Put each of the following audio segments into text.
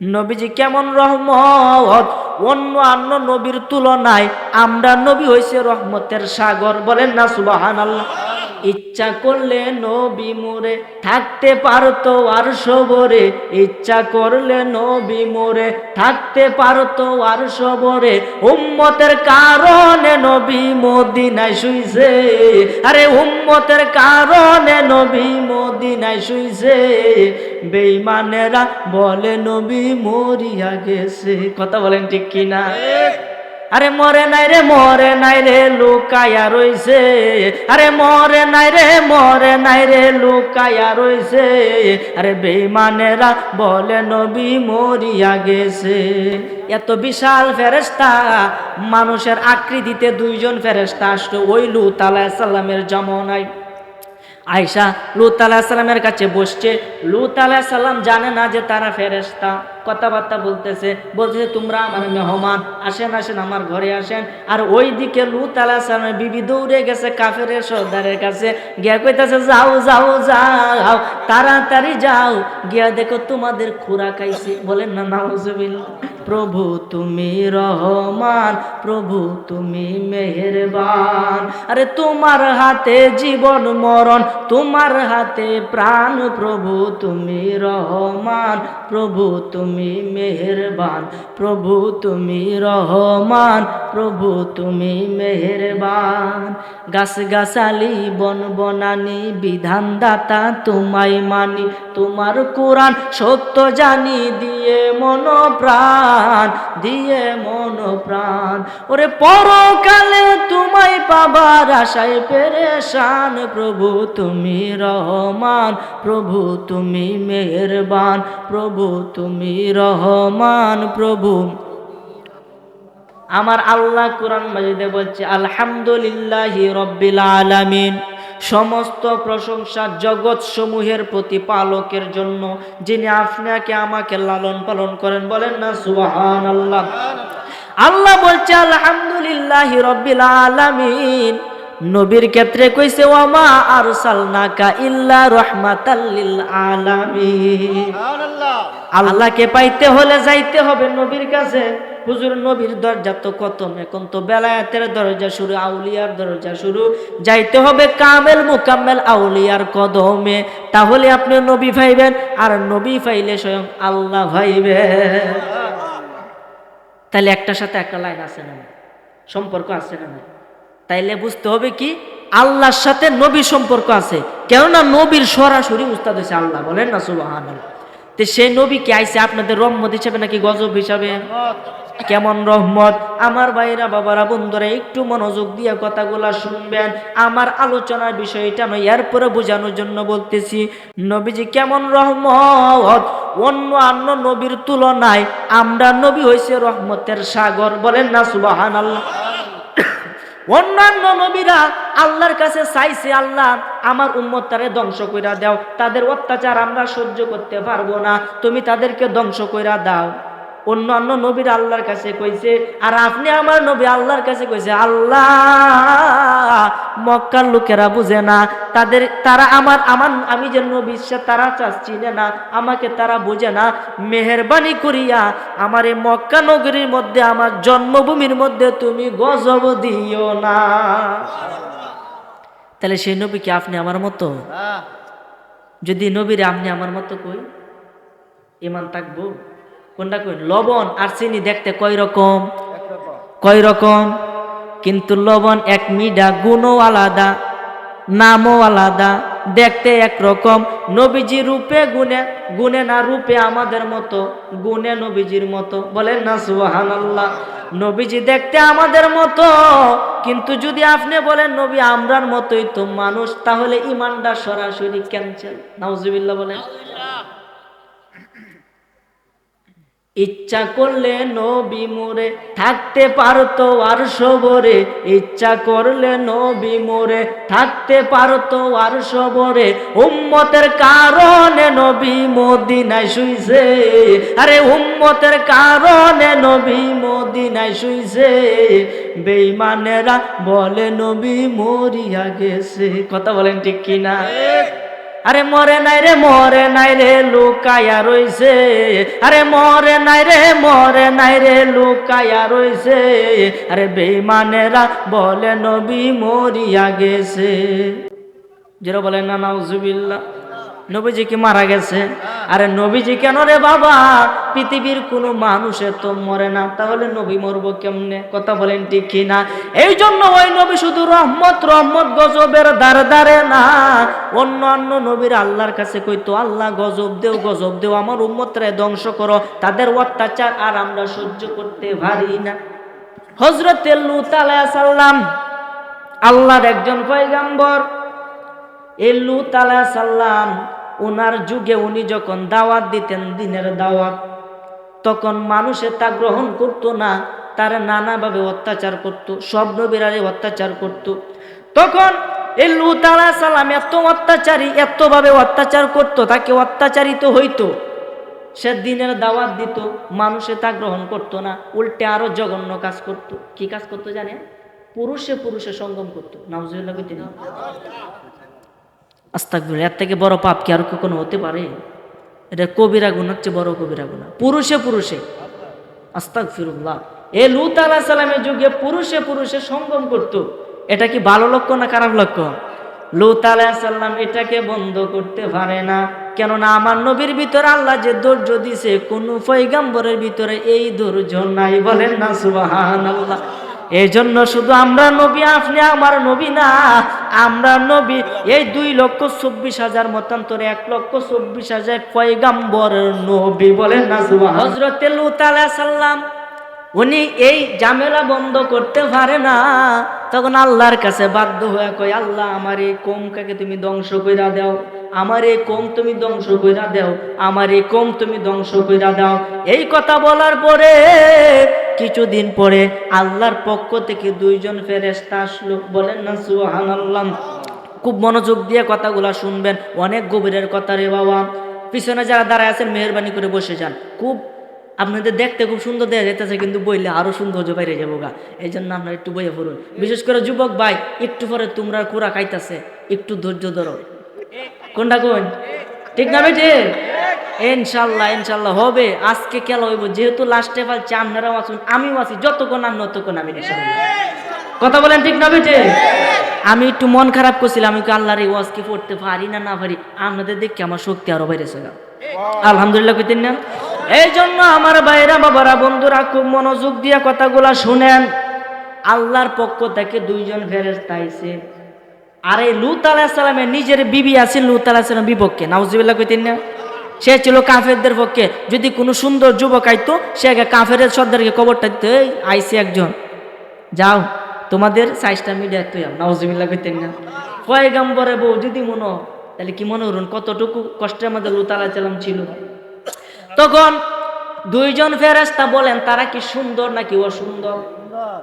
নবীজি কেমন রহমত? অন্য অন্য নবীর তুলনায় আমরা নবী হয়েছে রহমতের সাগর, বলেন না সুবাহান আল্লাহ ইচ্ছা করলে নবী মোরে থাকতে পারতো আর সবরে। ইচ্ছা করলে নবী মোরে থাকতে পারতো আর সবরে। উম্মতের কারণে নবী মদিনায় শুইছে। আরে উম্মতের কারণে নবী মদিনায় শুইছে। বেইমানেরা বলে, নবী মরিয়া গেছে। কথা বলেন ঠিক কিনা? আরে মরে নাই রে, মরে নাই রে, লুকায়া রইছে। আরে মরে নাই রে, মরে নাই রে, লুকায়া রইছে। আরে বেঈমানেরা বলে, নবী মরিয়া গেছে। এত বিশাল ফেরেস্তা মানুষের আকৃতিতে দুইজন ফেরেস্তা আসলো, ওই লুত আলাইহিস সালামের জমানায়। আয়সা লুত আলাহিসাল্লামের কাছে বসছে। লুত আলাহিসাল্লাম জানে না যে তারা ফেরেস্তা কথাবার্তা বলতেছে বলতেছে, তোমরা আমার মেহমান, আসেন আসেন, আমার ঘরে আসেন। আর ওই দিকে লুত আলাহিসাল্লামের বিবি দৌড়ে গেছে কাফের সর্দারের কাছে। গিয়া কইতেছে, যাও যাও যাও, তাড়াতাড়ি যাও। গিয়া দেখো তোমাদের খুরা খাইছে। বলেন না, নাউজুবিল্লাহ। প্রভু তুমি রহমান, প্রভু তুমি মেহেরবান। আরে তোমার হাতে জীবন মরণ, তোমার হাতে প্রাণ, প্রভু তুমি রহমান, প্রভু তুমি মেহেরবান, প্রভু তুমি রহমান, প্রভু তুমি মেহেরবান। গাছ গাছালি বন বনানি বিধান দাতা তোমায় মানি, তোমার কোরআন সত্য জানি দিয়ে মন প্রাণ দিয়ে মন প্রাণ। ওরে পরকালে তোমায় পাবার আশায় পেরেশান, প্রভু তুমি রহমান, প্রভু তুমি মেহরবান, প্রভু তুমি রহমান, প্রভু। আমার আল্লাহ কোরআন মাজিদে বলছে, আলহামদুলিল্লাহি রব্বিল আলামিন। সমস্ত প্রশংসা জগৎ সমূহের প্রতিপালকের জন্য যিনি আপনাকে আমাকে লালন পালন করেন বলেন না সুবহান আল্লাহ আল্লাহ বলছে আলহামদুলিল্লাহ রব্বিল আলামিন। নবীর ক্ষেত্রে কইছে ওয়ামা আরসালনাকা ইল্লা রাহমাতাল লিল আলামিন। আল্লাহকে পাইতে হলে যাইতে হবে নবীর কাছে। হুজুর নবীর দরজা তো কত এখন তো বেলায়াতের দরজা শুরু, আউলিয়ার দরজা শুরু। যাইতে হবে কামেল মুকাম্মেল আউলিয়ার কদমে। তাহলে আপনি নবী পাইবেন আর নবী ফাইলে স্বয়ং আল্লাহ পাইবেন তাহলে একটার সাথে একটা লাইন আছে না সম্পর্ক আছে না তাইলে বুঝতে হবে কি, আল্লাহর সাথে নবীর সম্পর্ক আছে। কেননা নবীর সরাসরি উস্তাদ হয়েছে আল্লাহ, বলেন না সুবাহান তো সেই নবী কে আইছে আপনাদের রহমত হিসাবে নাকি গজব হিসাবে? কেমন রহমত? আমার ভাইরা, বাবারা, বন্ধুরা, একটু মনোযোগ দিয়ে কথাগুলা শুনবেন। আমার আলোচনার বিষয়টা নয় এরপরে বোঝানোর জন্য বলতেছি। নবীজি কেমন রহমত? অন্য অন্য নবীর তুলনায় আমরা নবী হইছে রহমতের সাগর, বলেন না সুবাহান আল্লাহ অন্যান্য নবীরা আল্লাহর কাছে চাইছে, আল্লাহ আমার উম্মতটারে ধ্বংস কইরা দাও। তাদের অত্যাচার আমরা সহ্য করতে পারব না। তুমি তাদেরকে ধ্বংস কইরা দাও। অন্যান্য নবীর আল্লাহর কাছে কইছে আর আপনি আমার নবী আল্লাহর কাছে কইছে আল্লাহ মক্কার লোকেরা বুঝে না তাদের তারা আমার আমার আমি যে নবী সে তারা চাচ্ছি না আমাকে তারা বুঝে না। মেহরবানি করিয়া আমার এই মক্কা নগরীর মধ্যে আমার জন্মভূমির মধ্যে তুমি গজব দিও না। তাহলে সেই নবী কি আপনি আমার মতো? যদি নবীরে আপনি আমার মতো কই ইমান থাকব? কোনটা কই লবণ আর চিনি দেখতে কয় রকম কয় রকম কিন্তু লবণ এক মিডা গুণও আলাদা নামও আলাদা দেখতে একরকম। নবীজি রূপে গুণে গুণে না রূপে আমাদের মতো গুণে নবীজির মতো। বলেন না সুবাহান আল্লাহ নবীজি দেখতে আমাদের মতো কিন্তু যদি আপনি বলেন নবী আমরার মতোই তো মানুষ তাহলে ইমানটা সরাসরি ক্যান্সেল নাউজুবিল্লাহ বলেন। ইচ্ছা করলে নবী মোরে থাকতে পারতো আর সবরে। ইচ্ছা করলে নবী মোরে থাকতে পারতো আর সবরে। উম্মতের কারণে নবী মদিনায় শুইছে। আরে উম্মতের কারণে নবী মদিনায় শুইছে। বেইমানেরা বলে, নবী মরিয়া গেছে। কথা বলেন ঠিক কিনা? আরে মরে নাই রে, মরে নাই রে, লুকায়া রইছে। আরে মরে নাই রে, মরে নাই রে, লুকায়া রইছে। আরে বেইমানেরা বলে নবী মরিয়া গেছে। যেটা বলেন না, নাউজুবিল্লাহ। নবীজি কি মারা গেছে? আরে নবীজি কেন রে বাবা? পৃথিবীর কোনো মানুষের তো মরে না। তাহলে নবী মরবো কেমনে? কথা বলেন ঠিক না এই জন্য ওই নবী শুধু রহমত রহমত গজবের দ্বারে দ্বারে না। অন্য অন্য নবীর আল্লাহর কাছে কইতো, আল্লাহ গজব দেও গজব দেও, আমার উম্মতরে ধ্বংস করো। তাদের অত্যাচার আর আমরা সহ্য করতে পারি না। হজরত লুত আলাইহিস সালাম, আল্লাহর একজন পয়গাম্বর। এই লুত আলাইহিস সালাম ওনার যুগে উনি যখন দাওয়াত দিতেন দিনের দাওয়াত, তখন মানুষে তা গ্রহণ করতো না, তারা নানাভাবে অত্যাচার করত, সব নবীরারে অত্যাচার করত। তখন এই লুত সালাম এত অত্যাচারী, এতভাবে অত্যাচার করত, তাকে অত্যাচারিত হইতো। সে দিনের দাওয়াত দিত, মানুষে তা গ্রহণ করতো না, উল্টে আরও জঘন্য কাজ করত। কি কাজ করতো জানে পুরুষে পুরুষে সঙ্গম করতো। নাউজুবিল্লাহ কইতে না আস্তাকবির এর থেকে বড় পাপ কি আর কখনো হতে পারে? এটা কবিরা গুণ, হচ্ছে বড় কবিরা গুণা। পুরুষে পুরুষে। আস্তাক ফিরুল্লাহ এ লুত আলাহ সালামের যুগে পুরুষে পুরুষে সঙ্গম করত। এটা কি ভালো লক্ষণ না খারাপ লক্ষণ লুত আলাহ সাল্লাম এটাকে বন্ধ করতে পারে না। কেননা আমার নবীর ভিতরে আল্লাহ যে ধৈর্য দিছে, কোন পৈগাম্বরের ভিতরে এই ধৈর্য নাই। বলেন না আল্লাহ এই জন্য শুধু আমরা নবী, আপনি আমার নবী না। আমরা নবী, এই দুই লক্ষ চব্বিশ হাজার মতান্তরে এক লক্ষ চব্বিশ হাজার পয়গাম্বর নবী বলেন না হজরত সাল্লাম উনি এই ঝামেলা বন্ধ করতে পারে না। তখন আল্লাহর কাছে বাধ্য হয়ে কয়, আল্লাহ, আমার এই কমকাকে তুমি ধ্বংস কইরা দাও। আমার এই কম তুমি ধ্বংস কইরা দাও। আমার এই কম তুমি ধ্বংস কইরা দাও। এই কথা বলার পরে কিছুদিন পরে আল্লাহর পক্ষ থেকে দুইজন ফেরেস্তা আসলো। বলেন না, সুবহানাল্লাহ। খুব মনোযোগ দিয়ে কথাগুলা শুনবেন। অনেক গভীরের কথা রে বাবা। পিছনে যারা দাঁড়ায় আছেন, মেহরবানি করে বসে যান। খুব আপনাদের দেখতে খুব সুন্দর দেখা যেতেছে কিন্তু বইলে আরও সৌন্দর্য বাইরে যাব গা। এই জন্য আপনারা একটু বইয়ে পড়ুন। বিশেষ করে যুবক ভাই, একটু পরে তোমরা কুড়া খাইতেছে, একটু ধৈর্য ধরো। কোনটা কোন? ঠিক না বেটে? ইনশাল্লাহ ইনশাল্লাহ হবে। আজকে খেলা হইব, যেহেতু লাস্টে পালছে আপনারাও আসুন আমিও আছি, যতক্ষণ আর ততক্ষণ আমি কথা বলেন ঠিক না বেটে? আমি একটু মন খারাপ করছিলাম, আমি আল্লাহর এই ওয়াজ কি পড়তে পারি না না পারি? আপনাদের দেখে আমার শক্তি আরও বেড়েছে আলহামদুলিল্লাহ, কইতেন না? এই জন্য আমার ভাইরা বাবারা বন্ধুরা খুব মনোযোগ দিয়ে কথাগুলা শুনেন। আল্লাহর পক্ষ থেকে দুইজন ফেরেস্তা আইছে। আর এই লুত আলাহিসাল্লামের নিজের বিবি আছে লুত আলাহিসাল্লাম বিপক্ষে। নাউজিবিল্লাহ কইতেন না? সে ছিল কাফেরদের পক্ষে। যদি কোনো সুন্দর যুবক আইতো সে আগে কাফের সর্দারকে কবরটা দিতে। "এই, আইছে একজন। যাও তোমাদের সাইজটা মিডিয়া তুই নাউজিবিল্লাহ কইতেন না? পয়গাম্বরে বউ যদি মনে তাহলে কি মনে করুন কতটুকু কষ্টের মধ্যে লুত আলাহিসাল্লাম ছিল? তখন দুইজন ফেরেস্তা বলেন তারা কি সুন্দর নাকি অসুন্দর?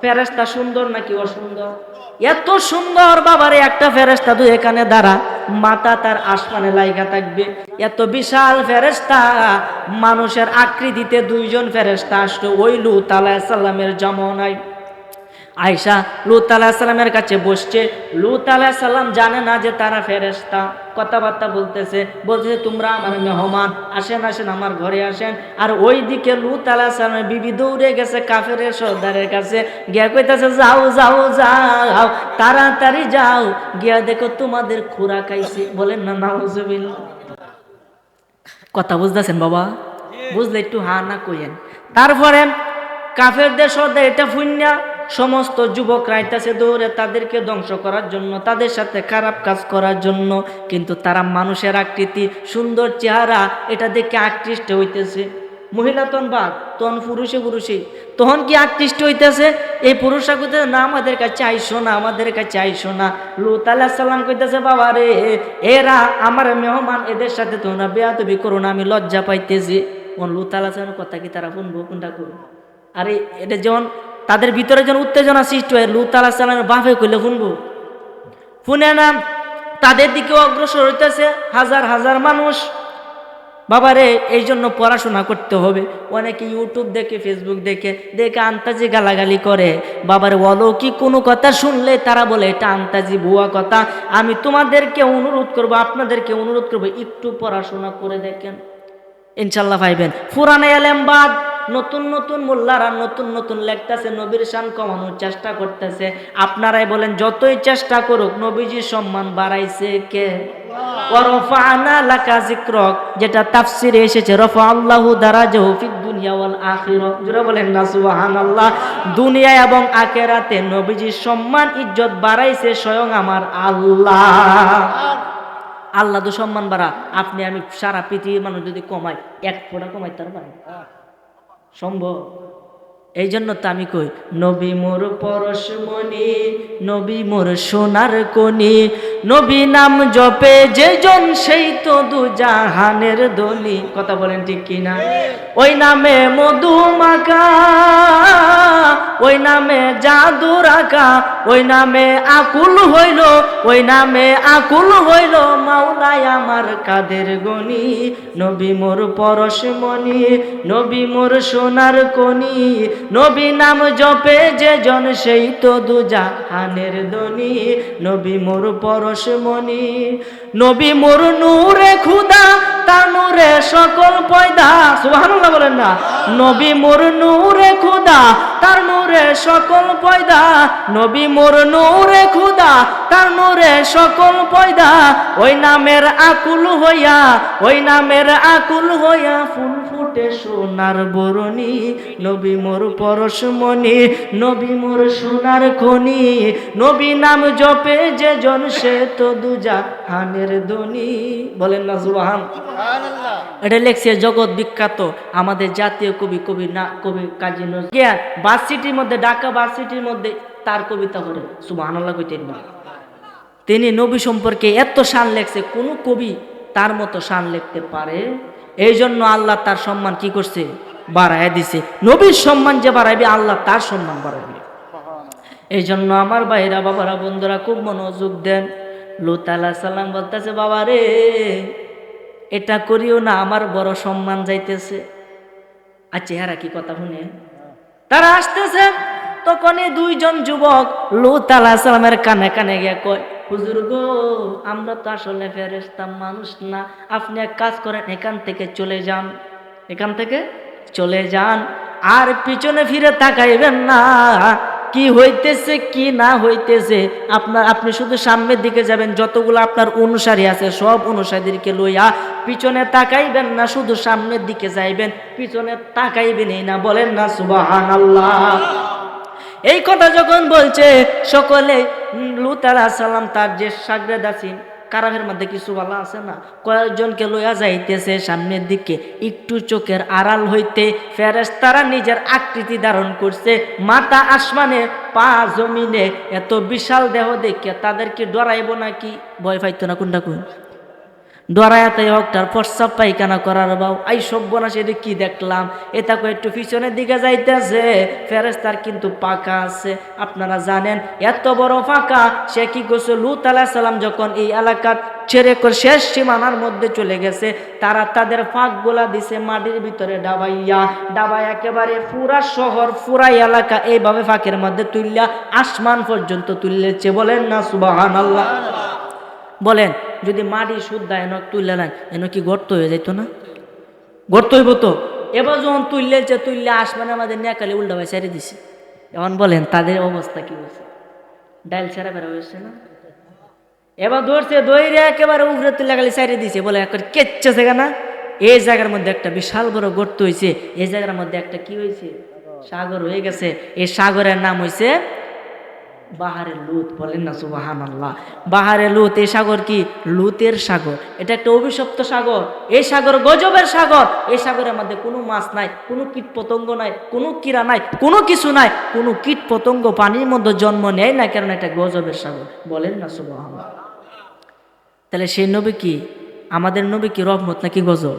ফেরেস্তা সুন্দর নাকি অসুন্দর? এত সুন্দর বাবারে একটা ফেরেস্তা তুই এখানে দাঁড়া মাথা তার আসমানে লাইগা থাকবে। এত বিশাল ফেরেস্তা মানুষের আকৃতিতে দুইজন ফেরেস্তা আসলো ওই তালা সাল্লামের জমনায়। আয়সা লুত আলাহিসাল্লামের কাছে বসছে। লুত আলাহিসাল্লাম জানে না যে তারা ফেরেস্তা কথাবার্তা বলতেছে বলতেছে তোমরা আমার মেহমান আসেন আসেন আমার ঘরে আসেন। আর ওই দিকে লুত আলাহ আলাহিসাল্লামের বিবি দৌড়ে গেছে কাফের সর্দারের কাছে। গিয়া কইতাছে যাও যাও যাও তাড়াতাড়ি যাও। গিয়া দেখো তোমাদের খুরা খাইছে। বলেন না নাউজুবিল্লাহ। কথা বুঝতেছেন বাবা? বুঝলে একটু হা না কইেন তারপরে কাফেরদের সর্দার এটা ফুন্যা সমস্ত যুবক রাইতাছে দৌড়ে তাদেরকে ধ্বংস করার জন্য, তাদের সাথে খারাপ কাজ করার জন্য। কিন্তু তারা মানুষের আকৃতি, সুন্দর চেহারা, এটা দেখে আকৃষ্ট হইতেছে। মহিলা তখন বাদ তখন পুরুষে পুরুষে তখন কি আকৃষ্ট হইতেছে? এই পুরুষরা কইতেছে, না, আমাদের কাছে আইসো না, আমাদের কাছে আইসো না। লুত আল্লাহ কইতেছে, বাবা রে, এরা আমার মেহমান, এদের সাথে তোমরা বেয়াতবি করো না, আমি লজ্জা পাইতেছি। লুত আল্লাহ কথা কি তারা শুনব, কোনটা করব? আরে, এটা যেমন তাদের ভিতরে যেন উত্তেজনা সৃষ্টি হয়। লুত আল্লাহ সাল্লামের বাপে কইলে শুনব। শুনে না তাদের দিকে অগ্রসর হইতেছে হাজার হাজার মানুষ। বাবারে এই জন্য পড়াশোনা করতে হবে। অনেকে ইউটিউব দেখে, ফেসবুক দেখে দেখে আন্তাজি গালাগালি করে। বাবার, অলৌকিক কোনো কথা শুনলে তারা বলে, এটা আন্তাজি ভুয়া কথা। আমি তোমাদেরকে অনুরোধ করব, আপনাদেরকে অনুরোধ করব, একটু পড়াশোনা করে দেখেন। ইনশাল্লাহ পাইবেন ফুরানে এলেম বাদ নতুন নতুন মোল্লারা নতুন নতুন লেখতেছে নবীর শান কমানোর চেষ্টা করতেছে। আপনারাই বলেন যতই চেষ্টা করুক নবীজির সম্মান বাড়াইছে কে? ওয়ারফা'না লাকা যিকরক যেটা তাফসিরে এসেছে রফা আল্লাহু দুনিয়া ওয়াল আখিরাহ। জোরে বলেন না সুবহানাল্লাহ। দুনিয়া এবং আখিরাতে নবীজির সম্মান ইজ্জত বাড়াইছে স্বয়ং আমার আল্লাহ। আল্লাহ তো সম্মান বাড়া। আপনি আমি সারা পৃথিবীর মানুষ যদি কমাই এক ফোঁটা কমাই তার পারে সম্ভব এই জন্য তো আমি কই, নবী মোর পরশমণি নবী মোর সোনার কনি নবী নাম জপে যে জন সেই তো দু জাহানের দনি কথা বলেন ঠিক কিনা? ওই নামে মধু মাখা, ওই নামে জাদু রাখা, ওই নামে আকুল হইল, ওই নামে আকুল হইল মাওলাই আমার কাদের গনি নবী মোর পরশমণি নবী মোর সোনার কনি নবী নাম জপে যে জন সেই তো দুজা হানের দনি নবী মোর পরশমণি নবী মোর নূরে খুদা তা নূরে সকল পয়দা। সুবহানাল্লাহ বলেন না। নবী মোর নূরে খুদা তার নূরে সকল পয়দা। নবী মোর নূরে খুদা তার নূরে সকল পয়দা। ওই নামের আকুল হইয়া ওই নামের আকুল হইয়া ফুল ফুটে সোনার বরণী। নবী মোর পরশমণি নবী মোর সোনার খনি। নবী নাম জপে যে জন সে তো দুজা হানের ধ্বনি বলেন না সুবহান। এটা লেখছে জগৎ বিখ্যাত আমাদের জাতীয় কবি কবি না কবি কাজী নজরুল বাস সিটির মধ্যে, ঢাকা বাস সিটির মধ্যে তার কবিতা করে সুবহানাল্লাহ কইতেন না তিনি নবী সম্পর্কে এত শান লেখছে, কোন কবি তার মতো শান লিখতে পারে? এই জন্য আল্লাহ তার সম্মান কি করছে? বাড়ায় দিছে। নবীর সম্মান যে বাড়াইবে, আল্লাহ তার সম্মান বাড়াইবে। এই জন্য আমার ভাইরা, বাবারা, বন্ধুরা, খুব মনোযোগ দেন। লুত আলাহ সাল্লাম বলতেছে বাবা রে এটা করিও না, আমার বড় সম্মান যাইতেছে। আর চেহারা কি কথা শুনে? তারা আসতেছে তখন দুইজন যুবক লুত আলাহ সালামের কানে কানে গিয়ে কয়, হুজুর গো, আমরা তো আসলে ফেরেস্তা মানুষ না। আপনি এক কাজ করেন, এখান থেকে চলে যান। এখান থেকে চলে যান। আর পিছনে ফিরে তাকাইবেন না। কি হইতেছে, কি না হইতেছে, আপনার, আপনি শুধু সামনের দিকে যাবেন, যতগুলো আপনার অনুসারী আছে, সব অনুসারীদেরকে লইয়া পিছনে তাকাইবেন না, শুধু সামনের দিকে যাইবেন, পিছনে তাকাইবেনই না, বলেন না সুবাহান আল্লাহ এই কথা যখন বলছে, সকলে লুতারা সালাম তার যে সাগরেদ আছেন কারাফের মধ্যে কিছু বলা আছে না? কয়েকজনকে লইয়া যাইতেছে সামনের দিকে। একটু চোখের আড়াল হইতে ফেরেস তারা নিজের আকৃতি ধারণ করছে। মাথা আসমানে, পা জমিনে, এত বিশাল দেহ দেখে তাদেরকে ডরাইব নাকি? ভয় পাইতো না কোনটা কোন? ডরায়াতে হকটার প্রস্রাব পায়খানা করার বাউ আই সব বনাস এটা কি দেখলাম? এটা কো একটু পিছনের দিকে যাইতেছে। ফেরেস্তার কিন্তু পাকা আছে, আপনারা জানেন। এত বড় ফাঁকা, সে কি করছে? লুত আলাহ সালাম যখন এই এলাকার ছেড়ে করে শেষ সীমানার মধ্যে চলে গেছে, তারা তাদের ফাঁক গোলা দিছে মাটির ভিতরে ডাবাইয়া ডাবাই একেবারে পুরা শহর, পুরা এলাকা এইভাবে ফাঁকের মধ্যে তুললা আসমান পর্যন্ত তুললেছে বলেন না সুবাহান আল্লাহ বলেন যদি মাটি শুদ্ধ এন তুললে না এন কি গর্ত হয়ে যেত না? গর্ত হইব তো? এবার যখন তুললেছে তুললে আসমানে আমাদের নেকালে উল্টা ভাই ছেড়ে দিছে। এখন বলেন, তাদের অবস্থা কি হয়েছে? ডাইল ছেড়া বেড়া হয়েছে না? এবার ধরছে দইরে একেবারে উপরে তুলে গেলে ছেড়ে দিছে। বলে এখন কেচ্ছে সেখানে এই জায়গার মধ্যে একটা বিশাল বড় গর্ত হয়েছে এই জায়গার মধ্যে একটা কি হয়েছে সাগর হয়ে গেছে। এই সাগরের নাম হয়েছে বাহারে লুত বলেন না সুবাহান আল্লাহ বাহারে লুত, এই সাগর কি? লুতের সাগর। এটা একটা অভিশপ্ত সাগর। এই সাগর গজবের সাগর। এই সাগরের মধ্যে কোনো মাছ নাই, কোনো কীট পতঙ্গ নাই, কোনো কিরা নাই, কোনো কিছু নাই, কোনো কীট পতঙ্গ পানির মধ্যে জন্ম নেয় না কারণ এটা গজবের সাগর। বলেন না সুবাহান তাহলে সেই নবী কি? আমাদের নবী কি রহমত নাকি গজব?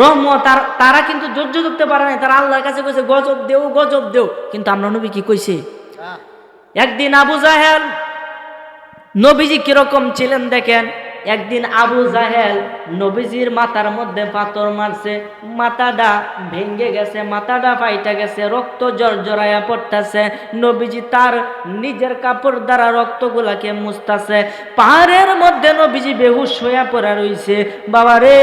রহমত তার তারা কিন্তু ধৈর্য ধরতে পারে না তারা আল্লাহর কাছে কইছে, গজব দেও গজব দেও। কিন্তু আমরা নবী কি কইছে? একদিন আবু জাহেল নবীজি কীরকম ছিলেন দেখেন? একদিন আবু জাহেল নবীজির মাথার মধ্যে পাথর মারছে, মাথাটা ভেঙ্গে গেছে, মাথাটা ফাইটা গেছে, রক্ত জর্জরায়া পড়তেছে। নবীজি তার নিজের কাপড় দ্বারা রক্তগুলাকে মুছতাছে। পাহাড়ের মধ্যে নবীজি বেহুশ হইয়া পড়া রইছে। বাবা রে,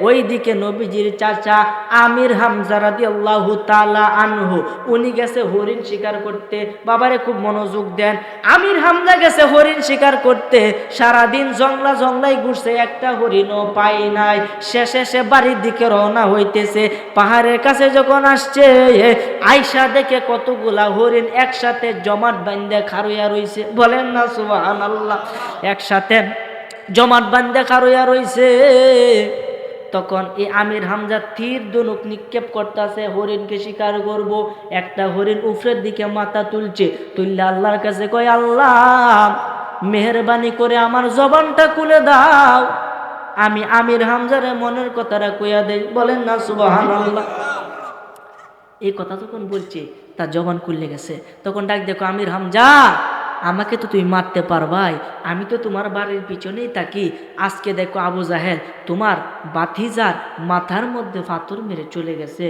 ওইদিকে নবীজির চাচা আমির হামজা রাদিয়াল্লাহু তাআলা আনহু, উনি গেছে হরিণ শিকার করতে। বাবারে খুব মনোযোগ দেন। আমির হামজা গেছে হরিণ শিকার করতে। সারাদিন জংলা জংলাই ঘুরছে, একটা হরিণও পাই নাই। শেষে সে বাড়ির দিকে রওনা হইতেছে। পাহাড়ের কাছে যখন আসছে আয়সা দেখে কতগুলা হরিণ একসাথে জমাট বান্ধে খারুইয়া রইছে। বলেন না, সুবহানাল্লাহ। একসাথে জমাট বান্ধে খারুইয়া রইছে। তখন এই আমির হামজা তীর দনুক নিক্ষেপ করতেছে, হরিণকে শিকার করব। একটা হরিণ উফরের দিকে মাথা তুলছে তুললে আল্লাহর কাছে কয়, আল্লাহ মেহরবানি করে আমার জবানটা খুলে দাও। আমি আমির হামজারে মনের কথাটা কইয়া দেই, বলেন না সুবাহান এই কথা যখন বলছে, তার জবান খুললে গেছে। তখন ডাক দেখো, আমির হামজা, আমাকে তো তুমি মারতে পারবাই। আমি তো তোমার বাড়ির পিছনেই থাকি। আজকে দেখো আবু জাহেল, তোমার বাথিজার মাথার মধ্যে পাথর মেরে চলে গেছে।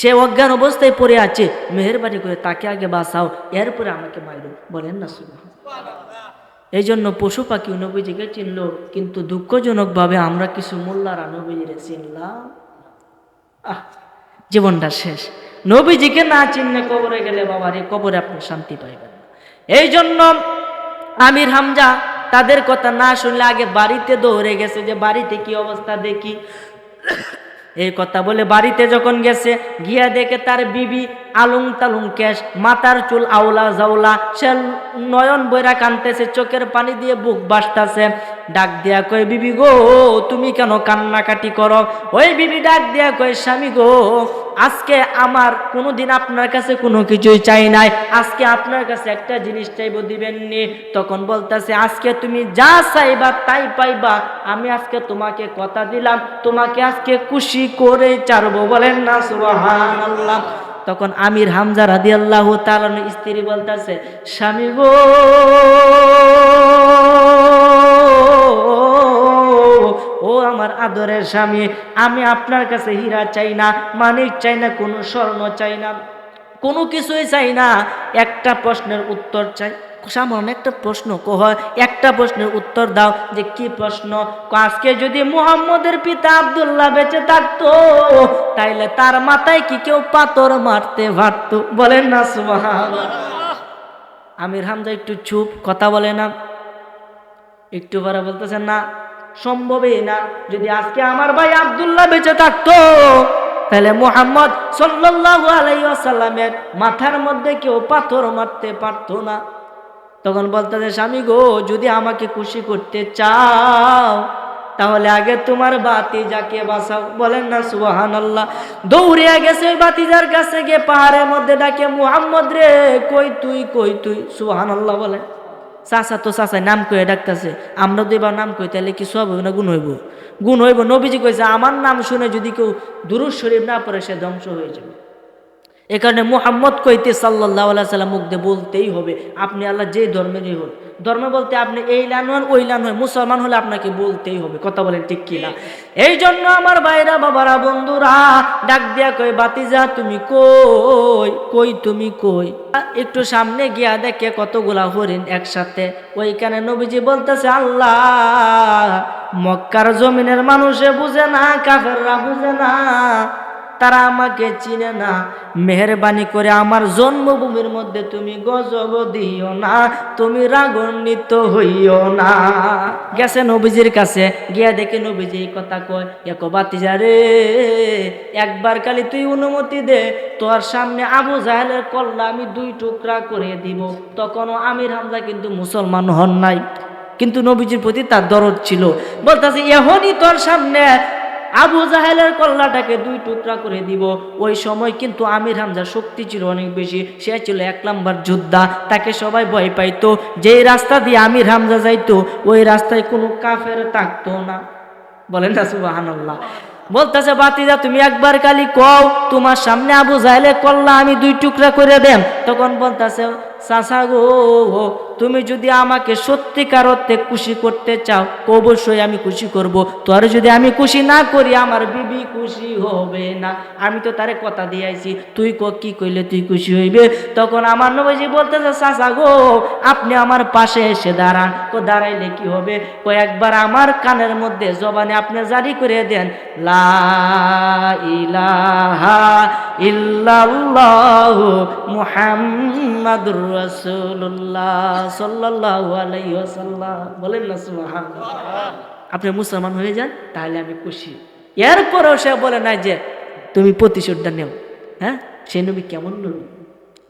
সে অজ্ঞান অবস্থায় পড়ে আছে। মেহরবানি করে তাকে আগে বাঁচাও, এরপরে আমাকে মারো বলেন না সুবাহ এই জন্য পশু পাখি নবীজিকে চিনল কিন্তু দুঃখজনকভাবে আমরা কিছু মোল্লারা নবীজিরে চিনলাম। আহ, জীবনটা শেষ। নবীজিকে না চিনলে কবরে গেলে বাবারে, কবরে আপনি শান্তি পাইবেন এই জন্য আমির হামজা তাদের কথা না শুনলে আগে বাড়িতে দৌড়ে গেছে যে, বাড়িতে কি অবস্থা দেখি? এই কথা বলে বাড়িতে যখন গেছে, গিয়া দেখে তার বিবি আলুং তালুং কেশ মাথার চুল আওলা জাউলা সে নয়ন বইরা কানতেছে, চোখের পানি দিয়ে বুক বাসতাছে। ডাক দিয়া কয়, বিবি গো, তুমি কেন কান্নাকাটি করো? ওই বিবি ডাক দিয়া কয়, স্বামী গো, আজকে আমার কোনোদিন আপনার কাছে কোনো কিছুই চাই নাই। আজকে আপনার কাছে একটা জিনিস চাইব দিবেন নি তখন বলতেছে, আজকে তুমি যা চাইবা তাই পাইবা। আমি আজকে তোমাকে কথা দিলাম, তোমাকে আজকে খুশি করে চারবো বলেন না, সুবহানাল্লাহ। তখন আমির হামজার হাদি আল্লাহ তালান স্ত্রী বলতেছে, স্বামী গো, ও আমার আদরের স্বামী, আমি আপনার কাছে হীরা চাই না, মানিক চাই না, কোনো স্বর্ণ চাই না। কোনো কিছুই চাই না। একটা প্রশ্নের উত্তর চাই। সামান্য একটা প্রশ্ন কহ, একটা প্রশ্নের উত্তর দাও যে কি প্রশ্ন? আজকে যদি মুহাম্মদের পিতা আব্দুল্লাহ বেঁচে থাকতো, তাইলে তার মাথায় কি কেউ পাথর মারতে পারতো? বলেন না সুবহান আমির হামজা একটু চুপ, কথা বলে না। একটু পরে বলতেছেন, না, সম্ভবই না। যদি আজকে আমার ভাই আব্দুল্লাহ বেঁচে থাকতো তাহলে মুহাম্মদ সাল্লাল্লাহু আলাইহি ওয়াসাল্লামের মাথার মধ্যে কেউ পাথর মারতে পারতো না। তখন বলতেছে, স্বামী গো, যদি আমাকে খুশি করতে চাও, তাহলে আগে তোমার বাতি যাকে বাঁচাও। বলেন না সুবাহান আল্লাহ দৌড়িয়া গেছে ওই বাতিজার কাছে গিয়ে পাহাড়ের মধ্যে ডাকে, মুহাম্মদ রে, কই তুই কই তুই? সুবাহান আল্লাহ বলে চাচা তো চাচাই নাম কয়ে ডাকতেছে। আমরা তো এবার নাম কই তাহলে কি সব না, গুণ হইব। গুণ হইব, নবীজি কইছে, আমার নাম শুনে যদি কেউ দুরুজ শরীফ না পড়ে, সে ধ্বংস হয়ে যাবে। এ কারণে মুহাম্মদ কইতে সাল্লাহ সাল্লাম দিয়ে বলতেই হবে, আপনি আল্লাহ যে ধর্মেরই হন ধর্ম বলতে আপনি এই লান হন, ওই লান হয় মুসলমান হলে আপনাকে বলতেই হবে, কথা বলেন ঠিক কিনা এই জন্য আমার ভাইরা, বাবারা, বন্ধুরা, ডাক দিয়া কই বাতিজা তুমি কই? কই তুমি কই? একটু সামনে গিয়া দেখে কতগুলা হরিণ একসাথে। ওইখানে নবীজি বলতেছে, আল্লাহ, মক্কার জমিনের মানুষে বুঝে না, কাফেররা বুঝে না তারা আমাকে চিনে না। মেহরবানি করে আমার জন্মভূমির মধ্যে তুমি গজব দিও না, তুমি রাগান্বিত হইও না। গেছে নবীজির কাছে, গিয়া দেখে নবীজি কথা কয় এক বাতিজা রে, একবার খালি তুই অনুমতি দে, তোর সামনে আবু জাহেলের কল্লা আমি দুই টুকরা করে দিব। তখনও আমির হামজা কিন্তু মুসলমান হন নাই। কিন্তু নবীজির প্রতি তার দরদ ছিল। বলতেছে এখনই তোর সামনে আবু জাহেলের কল্লাটাকে দুই টুকরা করে দিব। ওই সময় কিন্তু আমির হামজার শক্তি ছিল অনেক বেশি। সে ছিল এক নম্বর যোদ্ধা, তাকে সবাই ভয় পাইতো। যেই রাস্তা দিয়ে আমির হামজা যাইতো, ওই রাস্তায় কোনো কাফের থাকতো না। বলেন না সুবাহান্লাহ বলতেছে বাতিজা তুমি একবার কালি কও, তোমার সামনে আবু জাহেলে কল্লা আমি দুই টুকরা করে দেন তখন বলতেছে চাচা গো তুমি যদি আমাকে সত্যিকার অর্থে খুশি করতে চাও অবশ্যই আমি খুশি করব। তোর যদি আমি খুশি না করি, আমার বিবি খুশি হবে না। আমি তো তারে কথা দিয়েছি তুই ক, কি কইলে তুই খুশি হইবে? তখন আমার নবীজি বলতেছে চাচা গো আপনি আমার পাশে এসে দাঁড়ান। তো দাঁড়াইলে কি হবে? কয়েকবার আমার কানের মধ্যে জবানে আপনি জারি করে দেন, লা ইলাহা ইল্লাল্লাহু মুহাম্মাদুর বলেন না, সুবহানাল্লাহ। আপনি মুসলমান হয়ে যান, তাহলে আমি খুশি। এরপরেও সে বলে না যে, তুমি প্রতিশোধটা নেও। হ্যাঁ? সেই নবী কেমন নবী?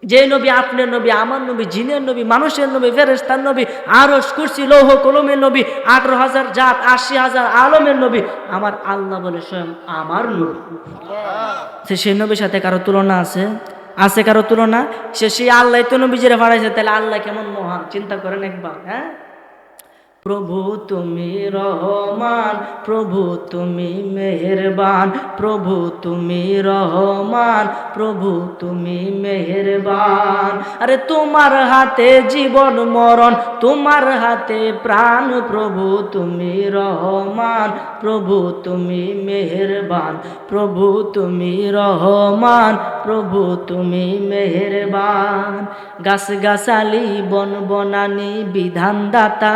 যে নবী আপনার নবী, আমার নবী, জিনের নবী, মানুষের নবী ফেরেস্তার নবী আরস কুরসি লৌহ, কলমের নবী, আঠারো হাজার জাত, আশি হাজার আলমের নবী, আমার আল্লাহ বলে স্বয়ং আমার নবী। সে নবীর সাথে কারও তুলনা আছে? আছে কারও তুলনা? সে সেই আল্লাহ তো নবীজিরা ফাড়াইছে, তাহলে আল্লাহ কেমন মহান? চিন্তা করেন একবার হ্যাঁ? প্রভু তুমি রহমান, প্রভু তুমি মেহেরবান, প্রভু তুমি রহমান, প্রভু তুমি মেহেরবান। আরে তোমার হাতে জীবন মরণ, তোমার হাতে প্রাণ, প্রভু তুমি রহমান, প্রভু তুমি মেহেরবান, প্রভু তুমি রহমান, প্রভু তুমি মেহেরবান। গাছ গাছালি বন বনানি বিধান দাতা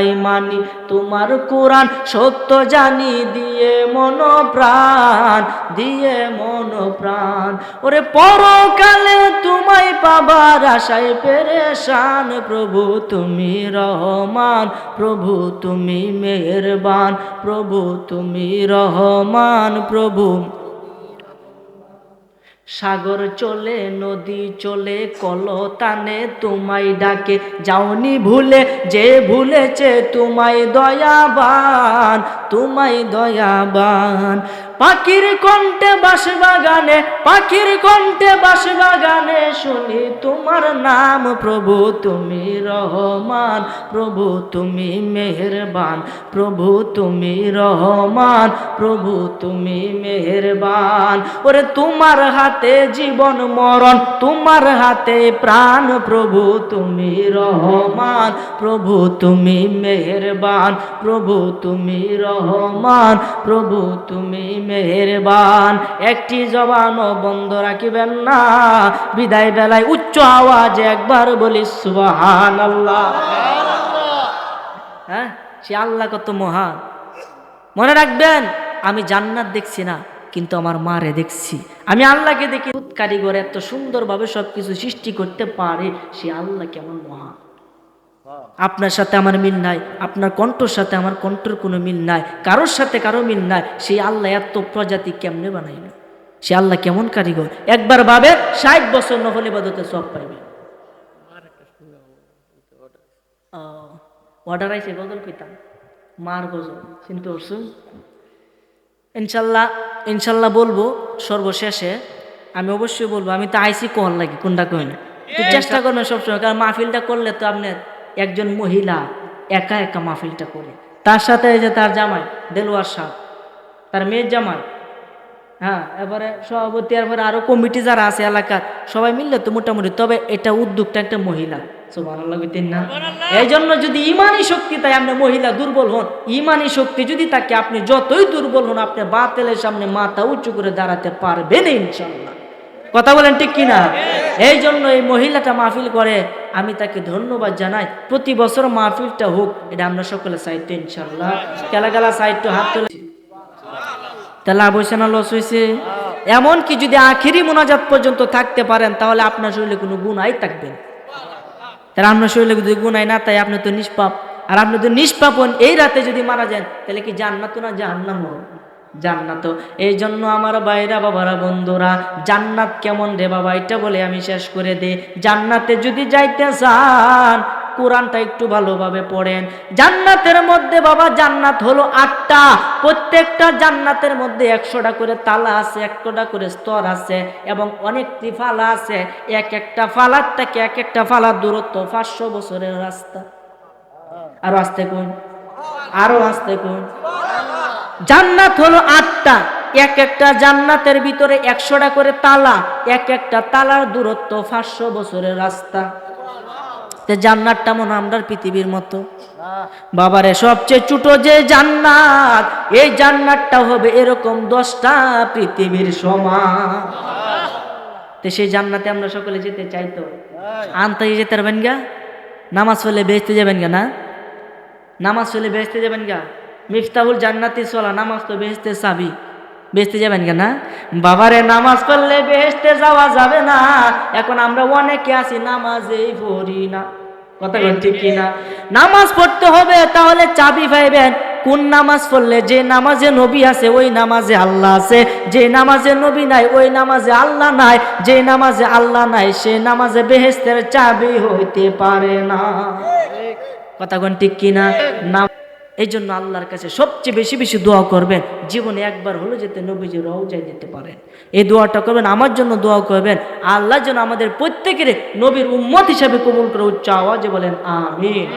তোমায় মানি তোমার কোরআন সত্য জানি, দিয়ে মন প্রাণ, দিয়ে মন প্রাণ। ওরে পরকালে তোমায় পাবার আশায় পেরেশান, প্রভু তুমি রহমান, প্রভু তুমি মেহেরবান, প্রভু তুমি রহমান, প্রভু সাগর চলে, নদী চলে, কলতানে তোমায় ডাকে। যাওনি ভুলে, যে ভুলেছে তোমায় দয়াবান তোমায় দয়াবান। পাখির কণ্ঠে বাস বাগানে পাখির কণ্ঠে বাস বাগানে শুনি তোমার নাম প্রভু, তুমি রহমান, প্রভু তুমি মেহেরবান, প্রভু তুমি রহমান, প্রভু তুমি মেহেরবান। ওরে তোমার হাতে জীবন মরণ, তোমার হাতে প্রাণ প্রভু, তুমি রহমান, প্রভু তুমি মেহেরবান, প্রভু তুমি রহমান, প্রভু তুমি মেহেরবান। একটি জবানও বন্ধ রাখিবেন না। বিদায় বেলায় উচ্চ আওয়াজে একবার বলি সুবাহান আল্লাহ হ্যাঁ? সে আল্লাহ কত মহান। মনে রাখবেন, আমি জান্নাত দেখছি না, কিন্তু আমার মারে দেখছি। আমি আল্লাহকে দেখি। কারিগর এত সুন্দরভাবে সবকিছু সৃষ্টি করতে পারে, সে আল্লাহ কেমন মহান। আপনার সাথে আমার মিল নাই আপনার কণ্ঠর সাথে আমার কণ্ঠর কোনো মিল নাই কারোর সাথে কারও মিল নাই সেই আল্লাহ এত প্রজাতি কেমনে বানাইল? সে আল্লাহ কেমন কারিগর? একবার ভাবে ষাট বছর নহলে বাদতে সব পাইবে। অর্ডার আইসে গজল কইতাম। মার গজল চিনতে পারছ? ইনশাল্লাহ ইনশাল্লাহ বলব সর্বশেষে আমি অবশ্যই বলব আমি তো আইসি কল লাগি কোনটা কই না তো চেষ্টা করবেন সবসময় কারণ মাহফিলটা করলে তো আপনার একজন মহিলা একা একা মাহফিলটা করে। তার সাথে এই যে তার জামাই দেলোয়ার সাহ তার মেয়ের জামাই হ্যাঁ এবারে সভাপতি এরপরে আরও কমিটি যারা আছে এলাকার সবাই মিললে তো মোটামুটি তবে এটা উদ্যোগটা একটা মহিলা। না? এই জন্য যদি ইমানই শক্তি তাই আপনি মহিলা দুর্বল হন ইমানি শক্তি যদি থাকে আপনি যতই দুর্বল হন আপনি বাতেলের সামনে মাথা উঁচু করে দাঁড়াতে পারবেন ইনশাল্লাহ কথা বলেন ঠিক কিনা? এই জন্য এই মহিলাটা মাহফিল করে, আমি তাকে ধন্যবাদ জানাই। প্রতি বছর মাহফিলটা হোক, এটা আমরা সকলে চাইতো ইনশাল্লাহ খেলা খেলা সাইড হাত তুলে। তা লাভ না, লস হয়েছে এমনকি যদি আখিরি মোনাজাত পর্যন্ত থাকতে পারেন, তাহলে আপনার শরীরে কোনো গুণাই থাকবে না। তাহলে আপনার শরীরে যদি গুণাই না, তাই আপনি তো নিষ্পাপ। আর আপনি তো নিষ্পাপন এই রাতে যদি মারা যান, তাহলে কি জান্নাত না জাহান্নাম জান্নাত। এই জন্য আমার বাইরা বাবারা, বন্ধুরা, জান্নাত কেমন রে বাবা? এটা বলে আমি শেষ করে দে জান্নাতে যদি যাইতে চান, কোরআনটা একটু ভালোভাবে পড়েন। জান্নাতের মধ্যে বাবা, জান্নাত হলো আটটা। প্রত্যেকটা জান্নাতের মধ্যে একশোটা করে তালা আছে, একশোটা করে স্তর আছে এবং অনেকটি ফালা আছে। এক একটা ফালার থেকে এক একটা ফালার দূরত্ব পাঁচশো বছরের রাস্তা। আরও আসতে কোন? আরও আসতে কোন? জান্নাত হলো আটটা। এক একটা জান্নাতের ভিতরে একশোটা করে তালা, এক একটা তালার দূরত্ব পাঁচশো বছরের রাস্তা। জান্নাতটা মনে আমরার পৃথিবীর মতো। বাবারে, সবচেয়ে ছোট যে জান্নাত, এই জান্নাতটা হবে এরকম দশটা পৃথিবীর সমান। তো সেই জান্নাতে আমরা সকলে যেতে চাইতো আনতে যেতে পারবেন গা? নামাজ পড়লে বেচতে যাবেন গা না? নামাজ পড়লে বেচতে যাবেন গা? মিফতাহুল জান্নাতি চলা নামাজ তো বেচতে চাবি। বেচতে যাবেন কেন? বাবারে, নামাজ পড়লে বেচতে যাওয়া যাবে না। এখন আমরা অনেকে আছি, নামাজেই পড়ি না। কথা বল ঠিক কিনা? নামাজ পড়তে হবে, তাহলে চাবি পাইবেন। কোন নামাজ পড়লে? যে নামাজে নবী আছে, ওই নামাজে আল্লাহ আছে। যে নামাজে নবী নাই, ওই নামাজে আল্লাহ নাই। যে নামাজে আল্লাহ নাই, সে নামাজে বেহেস্তের চাবি হইতে পারে না। কথা কোন ঠিক কিনা? না এই জন্য আল্লাহর কাছে সবচেয়ে বেশি বেশি দোয়া করবেন। জীবনে একবার হলো যেতে নবীজি রওজায় যেতে পারেন। এই দোয়াটা করবেন, আমার জন্য দোয়া করবেন। আল্লাহ যেন আমাদের প্রত্যেকের নবীর উম্মত হিসাবে কবুল করে উচ্চ আওয়াজে বলেন, আমিন।